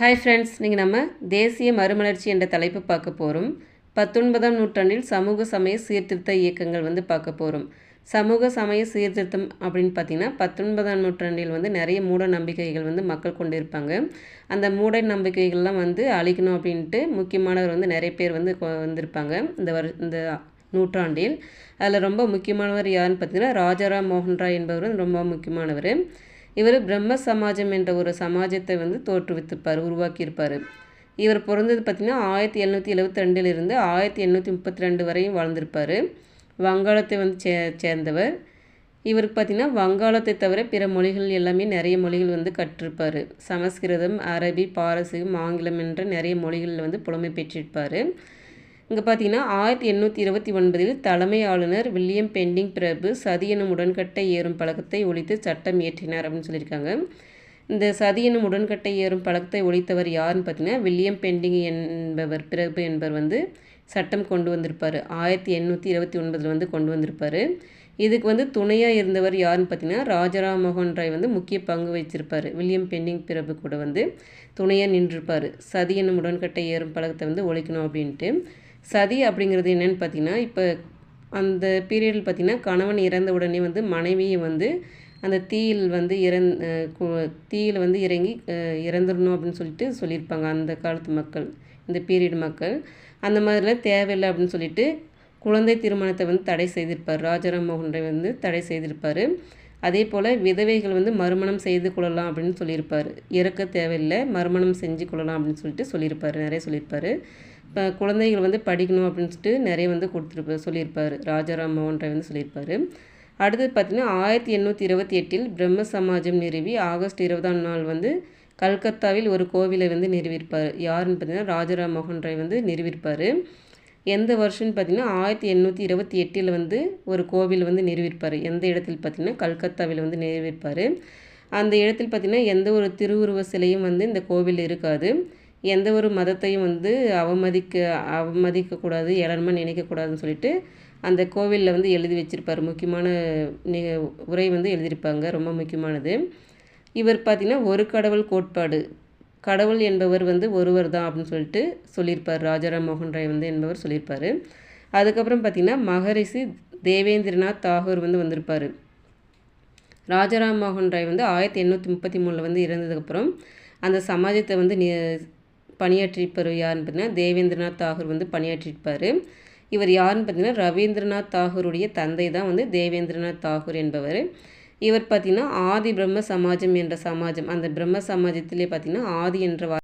Hi friends நீங்கள் நம்ம தேசிய மறுமலர்ச்சி என்ற தலைப்பு பார்க்க போகிறோம் பத்தொன்பதாம் நூற்றாண்டில் சமூக சமய சீர்திருத்த இயக்கங்கள் வந்து பார்க்க போகிறோம் சமூக சமய சீர்திருத்தம் அப்படின்னு பார்த்திங்கன்னா பத்தொன்பதாம் நூற்றாண்டில் வந்து நிறைய மூட நம்பிக்கைகள் வந்து மக்கள் கொண்டு இருப்பாங்க அந்த மூட நம்பிக்கைகள்லாம் வந்து அழிக்கணும் அப்படின்ட்டு முக்கியமானவர் வந்து நிறைய பேர் வந்து வந்திருப்பாங்க. இந்த வரு இந்த நூற்றாண்டில். அதில் ரொம்ப முக்கியமானவர் யாருன்னு பார்த்தீங்கன்னா ராஜாராம் மோகன் ராய் என்பவர் ரொம்ப முக்கியமானவர். இவர் பிரம்ம சமாஜம் என்ற ஒரு சமாஜத்தை வந்து தோற்றுவித்திருப்பார் உருவாக்கியிருப்பார். இவர் பிறந்தது பார்த்திங்கன்னா ஆயிரத்தி எழுநூற்றி எழுபத்தி ரெண்டிலிருந்து ஆயிரத்தி எண்ணூற்றி முப்பத்தி ரெண்டு வரையும் வாழ்ந்திருப்பார். வங்காளத்தை வந்து சே சேர்ந்தவர். இவருக்கு பார்த்திங்கன்னா வங்காளத்தை தவிர பிற மொழிகள் எல்லாமே நிறைய மொழிகள் வந்து கற்றிருப்பார். சமஸ்கிருதம் அரபி பாரசீகம் ஆங்கிலம் என்ற நிறைய மொழிகளில் வந்து புலமை பெற்றிருப்பார். இங்கே பார்த்தீங்கன்னா ஆயிரத்தி எண்ணூற்றி இருபத்தி ஒன்பதில் தலைமை ஆளுநர் வில்லியம் பெண்டிங் பிரபு சதி எனும் உடன்கட்டை ஏறும் பழக்கத்தை ஒழித்து சட்டம் இயற்றினார் அப்படின்னு சொல்லியிருக்காங்க. இந்த சதி எனும் உடன்கட்டை ஏறும் பழக்கத்தை ஒழித்தவர் யாருன்னு பார்த்தீங்கன்னா வில்லியம் பெண்டிங் என்பவர் பிரபு என்பவர் வந்து சட்டம் கொண்டு வந்திருப்பார். ஆயிரத்தி எண்ணூற்றி இருபத்தி ஒன்பதில் வந்து கொண்டு வந்திருப்பார். இதுக்கு வந்து துணையாக இருந்தவர் யாருன்னு பார்த்தீங்கன்னா ராஜாராம் மோகன் ராய் வந்து முக்கிய பங்கு வச்சிருப்பார் வில்லியம் பெண்டிங் பிரபு கூட வந்து துணையாக நின்றுருப்பார். சதி என்னும் உடன்கட்டை ஏறும் பழக்கத்தை வந்து ஒழிக்கணும் அப்படின்ட்டு. சதி அப்படிங்கிறது என்னென்னு பார்த்தீங்கன்னா இப்போ அந்த பீரியடில் பார்த்திங்கன்னா கணவன் இறந்த உடனே வந்து மனைவியை வந்து அந்த தீயில் வந்து இறந் தீயில் வந்து இறங்கி இறந்துடணும் அப்படின்னு சொல்லிட்டு சொல்லியிருப்பாங்க அந்த காலத்து மக்கள் இந்த பீரியட் மக்கள். அந்த மாதிரிலாம் தேவையில்லை அப்படின்னு சொல்லிட்டு குழந்தை திருமணத்தை வந்து தடை செய்திருப்பார். ராஜாராம் மோகன் ராய் வந்து தடை செய்திருப்பார். அதே போல் விதவைகள் வந்து மறுமணம் செய்து கொள்ளலாம் அப்படின்னு சொல்லியிருப்பார். இறக்க தேவையில்லை மறுமணம் செஞ்சு கொள்ளலாம் அப்படின்னு சொல்லிட்டு சொல்லியிருப்பார் நிறைய சொல்லியிருப்பார். இப்போ குழந்தைகள் வந்து படிக்கணும் அப்படின்னு சொல்லிட்டு நிறைய வந்து கொடுத்துருப்ப சொல்லியிருப்பார். ராஜாராம் மோகன் ராய் வந்து சொல்லியிருப்பார். அடுத்தது பார்த்திங்கன்னா ஆயிரத்தி எண்ணூற்றி இருபத்தி எட்டில் பிரம்ம சமாஜம் நிறுவி ஆகஸ்ட் இருபதாம் நாள் வந்து கல்கத்தாவில் ஒரு கோவிலை வந்து நிறுவியிருப்பார். யாருன்னு பார்த்தீங்கன்னா ராஜாராம் மோகன் ராய் வந்து நிறுவியிருப்பார். எந்த வருஷம்னு பார்த்திங்கன்னா ஆயிரத்தி எண்ணூற்றி இருபத்தி எட்டில் வந்து ஒரு கோவில் வந்து நிறுவிப்பார் எந்த இடத்தில் பார்த்திங்கன்னா கல்கத்தாவில் வந்து நிறுவிப்பார் அந்த இடத்தில் பார்த்திங்கன்னா எந்த ஒரு திருவுருவ சிலையும் வந்து இந்த கோவில் இருக்காது. எந்த ஒரு மதத்தையும் வந்து அவமதிக்க அவமதிக்கக்கூடாது ஏளனமாக நினைக்கக்கூடாதுன்னு சொல்லிட்டு அந்த கோவிலில் வந்து எழுதி வச்சுருப்பார். முக்கியமான உரை வந்து எழுதியிருப்பாங்க. ரொம்ப முக்கியமானது. இவர் பார்த்திங்கன்னா ஒரு கடவுள் கோட்பாடு கடவுள் என்பவர் வந்து ஒருவர் தான் அப்படின்னு சொல்லிட்டு சொல்லியிருப்பார். ராஜாராம் மோகன் ராய் வந்து என்பவர் சொல்லியிருப்பார். அதுக்கப்புறம் பார்த்திங்கன்னா மகரிஷி தேவேந்திரநாத் தாகூர் வந்து வந்திருப்பார். ராஜாராம் மோகன் ராய் வந்து ஆயிரத்தி எண்ணூற்றி முப்பத்தி மூணில் வந்து இறந்ததுக்கப்புறம் அந்த சமாஜத்தை வந்து நி பணியாற்றிருப்பார் யாருன்னு பார்த்தீங்கன்னா தேவேந்திரநாத் தாகூர் வந்து பணியாற்றிருப்பார் இவர் யாருன்னு பார்த்தீங்கன்னா ரவீந்திரநாத் தாகூருடைய தந்தை தான் வந்து தேவேந்திரநாத் தாகூர் என்பவர். இவர் பார்த்திங்கன்னா ஆதி பிரம்ம சமாஜம் என்ற சமாஜம். அந்த பிரம்ம சமாஜத்திலே பார்த்திங்கன்னா ஆதி என்ற